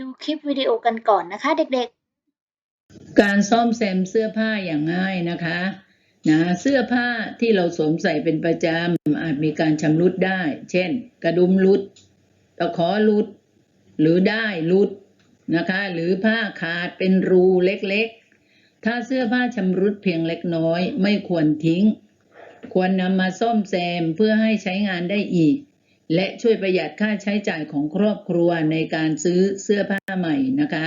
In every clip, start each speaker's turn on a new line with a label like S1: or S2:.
S1: ดูคลิปวิดีโอกันก่อนนะคะเด็กๆ
S2: การซ่อมแซมเสื้อผ้าอย่างง่ายนะคะนะเสื้อผ้าที่เราสวมใส่เป็นประจำอาจมีการชำรุดได้ เช่น กระดุมหลุด ตะขอหลุด หรือได้หลุดนะคะ หรือผ้าขาดเป็นรูเล็กๆ ถ้าเสื้อผ้าชำรุดเพียงเล็กน้อย ไม่ควรทิ้ง ควรนำมาซ่อมแซมเพื่อให้ใช้งานได้อีก และช่วยประหยัดค่าใช้จ่ายของครอบครัวในการซื้อเสื้อผ้าใหม่นะคะ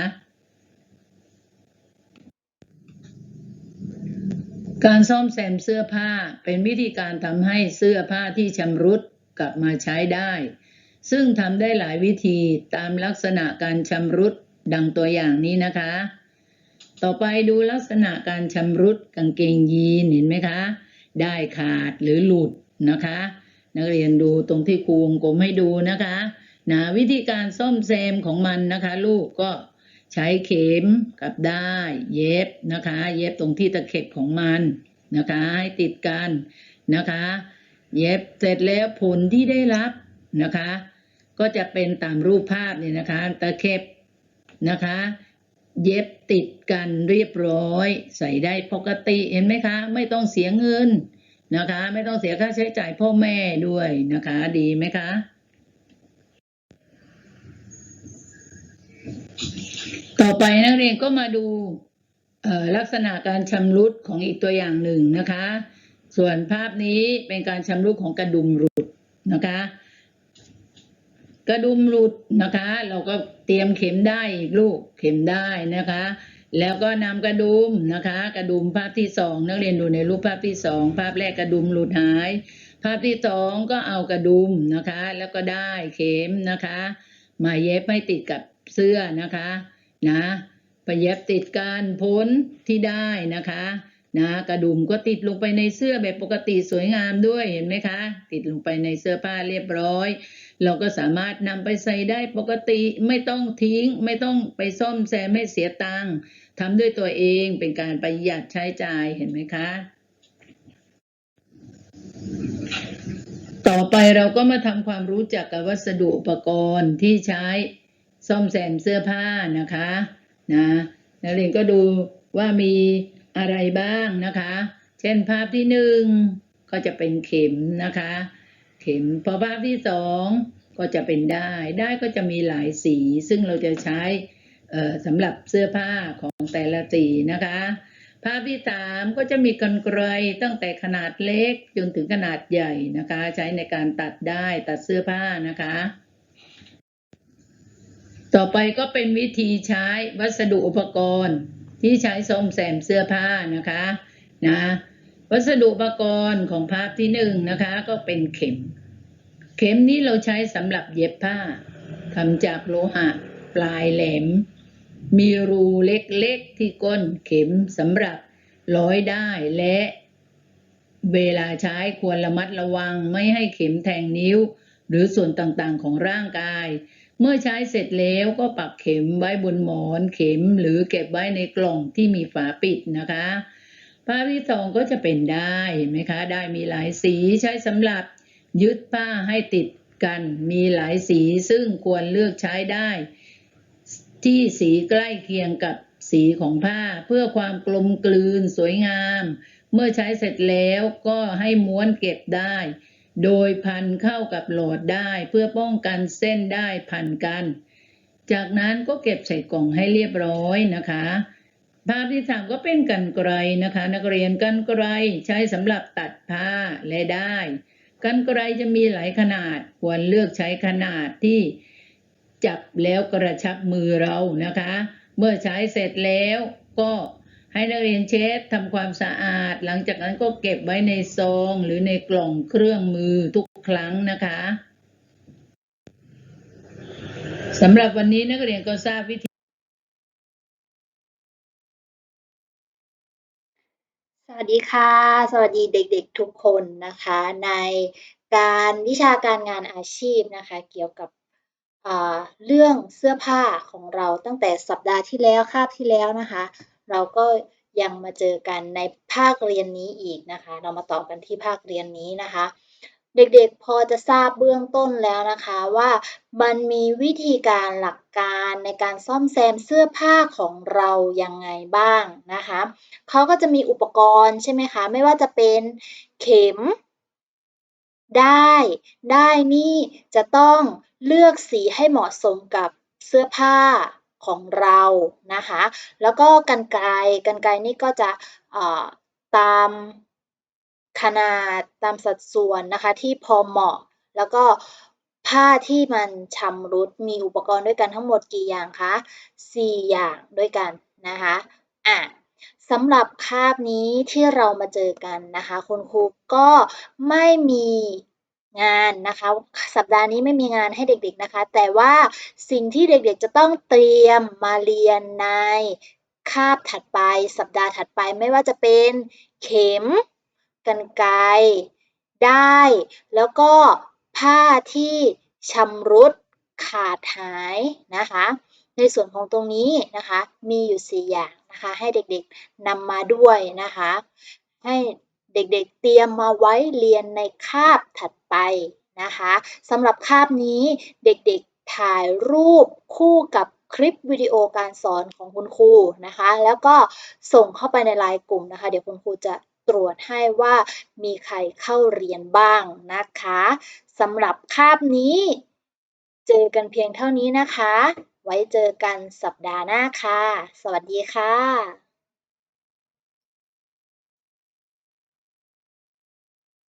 S2: การซ่อมแซมเสื้อผ้าเป็นวิธีการทำให้เสื้อผ้าที่ชำรุดกลับมาใช้ได้ ซึ่งทำได้หลายวิธีตามลักษณะการชำรุดดังตัวอย่างนี้นะคะ ต่อไปดูลักษณะการชำรุดกางเกงยีนเห็นไหมคะ ได้ขาดหรือหลุดนะคะ นักเรียนดูตรงที่ครูวงกลมให้ดูนะคะนะวิธีการซ่อมแซมของมันนะคะ ลูกก็ใช้เข็มกับได้ายเย็บนะคะ เย็บตรงที่ตะเข็บของมันนะคะให้ติดกันนะคะ เย็บเสร็จแล้วผลที่ได้รับนะคะ ก็จะเป็นตามรูปภาพนี่นะคะ ตะเข็บนะคะ เย็บติดกันเรียบร้อย ใส่ได้ปกติเห็นไหมคะ ไม่ต้องเสียเงิน นะคะ ไม่ต้องเสียค่าใช้จ่ายพ่อแม่ด้วยนะคะ ดีไหมคะ ต่อไปนักเรียนก็มาดูลักษณะการชำรุดของอีกตัวอย่างหนึ่งนะคะ ส่วนภาพนี้เป็นการชำรุดของกระดุมหลุดนะคะ กระดุมหลุดนะคะ เราก็เตรียมเข็มได้อีกลูกเข็มได้นะคะ แล้วก็นำกระดุมนะคะ กระดุมภาพที่สองนักเรียนดูในรูปภาพที่สองภาพแรกกระดุมหลุดหาย ภาพที่สองก็เอากระดุมนะคะ แล้วก็ได้เข็มนะคะ มาเย็บให้ติดกับเสื้อนะคะนะไปเย็บติดกันพ้นที่ได้นะคะนะกระดุมก็ติดลงไปในเสื้อแบบปกติสวยงามด้วยเห็นไหมคะ ติดลงไปในเสื้อผ้าเรียบร้อย เราก็สามารถนำไปใส่ได้ปกติไม่ต้องทิ้ง ไม่ต้องไปซ่อมแซมให้เสียตังค์ทำด้วยตัวเองเป็นการประหยัดใช้จ่ายเห็นไหมคะ ต่อไปเราก็มาทำความรู้จักกับวัสดุอุปกรณ์ที่ใช้ซ่อมแซมเสื้อผ้านะคะนะนักเรียนก็ดูว่ามีอะไรบ้างนะคะ เช่นภาพที่หนึ่งก็จะเป็นเข็มนะคะ เข็ม พอภาพที่สองก็จะเป็นได้ ได้ก็จะมีหลายสี ซึ่งเราจะใช้สำหรับเสื้อผ้าของแต่ละสีนะคะ ภาพที่สามก็จะมีกรรไกรตั้งแต่ขนาดเล็กจนถึงขนาดใหญ่นะคะ ใช้ในการตัดได้ตัดเสื้อผ้านะคะ ต่อไปก็เป็นวิธีใช้วัสดุอุปกรณ์ที่ใช้ซ่อมแซมเสื้อผ้านะคะนะ วัสดุอุปกรณ์ของภาพที่หนึ่งนะคะ ก็เป็นเข็ม เข็มนี้เราใช้สำหรับเย็บผ้าทำจากโลหะ ปลายแหลม มีรูเล็กๆที่ก้นเข็มสำหรับร้อยได้และเวลาใช้ควรระมัดระวังไม่ให้เข็มแทงนิ้ว หรือส่วนต่างๆของร่างกาย เมื่อใช้เสร็จแล้วก็ปักเข็มไว้บนหมอนเข็มหรือเก็บไว้ในกล่องที่มีฝาปิดนะคะ ภาพที่สองก็จะเป็นได้เห็นไหมคะ ได้มีหลายสีใช้สำหรับยึดผ้าให้ติดกันมีหลายสีซึ่งควรเลือกใช้ได้ ที่สีใกล้เคียงกับสีของผ้าเพื่อความกลมกลืนสวยงาม เมื่อใช้เสร็จแล้วก็ให้ม้วนเก็บได้ โดยพันเข้ากับโหลดได้เพื่อป้องกันเส้นได้พันกัน จากนั้นก็เก็บใส่กล่องให้เรียบร้อยนะคะ ภาพที่สามก็เป็นกันไกรนะคะ นักเรียนกันไกรใช้สำหรับตัดผ้าและได้ กันไกรจะมีหลายขนาด ควรเลือกใช้ขนาดที่จับแล้วกระชับมือเรานะคะ เมื่อใช้เสร็จแล้วก็ให้นักเรียนเช็ดทำความสะอาด หลังจากนั้นก็เก็บไว้ในซองหรือในกล่องเครื่องมือทุกครั้งนะคะสำหรับวันนี้นักเรียนก็ทราบวิธี
S1: วัสดีค่ะ สวัสดีเด็กๆทุกคนนะคะ ในการวิชาการงานอาชีพนะคะ เกี่ยวกับเรื่องเสื้อผ้าของเราตั้งแต่สัปดาห์ที่แล้วคาบที่แล้วนะคะ เราก็ยังมาเจอกันในภาคเรียนนี้อีกนะคะ เรามาต่อกันที่ภาคเรียนนี้นะคะ เด็กๆพอจะทราบเบื้องต้นแล้วนะคะว่ามันมีวิธีการหลักการในการซ่อมแซมเสื้อผ้าของเรายังไงบ้างนะคะเขาก็จะมีอุปกรณ์ใช่ไหมคะ ไม่ว่าจะเป็นเข็ม ได้ได้นี่จะต้องเลือกสีให้เหมาะสมกับเสื้อผ้าของเรานะคะ แล้วก็กันไกรกันไกรนี่ก็จะตาม ขนาดตามสัดส่วนนะคะที่พอเหมาะ แล้วก็ผ้าที่มันชำรุดมีอุปกรณ์ด้วยกันทั้งหมดกี่อย่างคะ 4 อย่างด้วยกันนะคะอะสำหรับคาบนี้ที่เรามาเจอกันนะคะ คุณครูก็ไม่มีงานนะคะ สัปดาห์นี้ไม่มีงานให้เด็กๆนะคะ แต่ว่าสิ่งที่เด็กๆจะต้องเตรียมมาเรียนในคาบถัดไป สัปดาห์ถัดไปไม่ว่าจะเป็นเข็ม กันไกรได้ แล้วก็ผ้าที่ชำรุดขาดหายนะคะ ในส่วนของตรงนี้นะคะมีอยู่ 4 อย่างนะคะให้เด็กๆนำมาด้วยนะคะ ให้เด็กๆเตรียมมาไว้เรียนในคาบถัดไปนะคะสำหรับคาบนี้เด็กๆถ่ายรูปคู่กับคลิปวิดีโอการสอนของคุณครูนะคะ แล้วก็ส่งเข้าไปในไลน์กลุ่มนะคะ เดี๋ยวคุณครูจะ ตรวจให้ว่ามีใครเข้าเรียนบ้างนะคะสำหรับคาบนี้ เจอกันเพียงเท่านี้นะคะ ไว้เจอกันสัปดาห์หน้าค่ะ สวัสดีค่ะ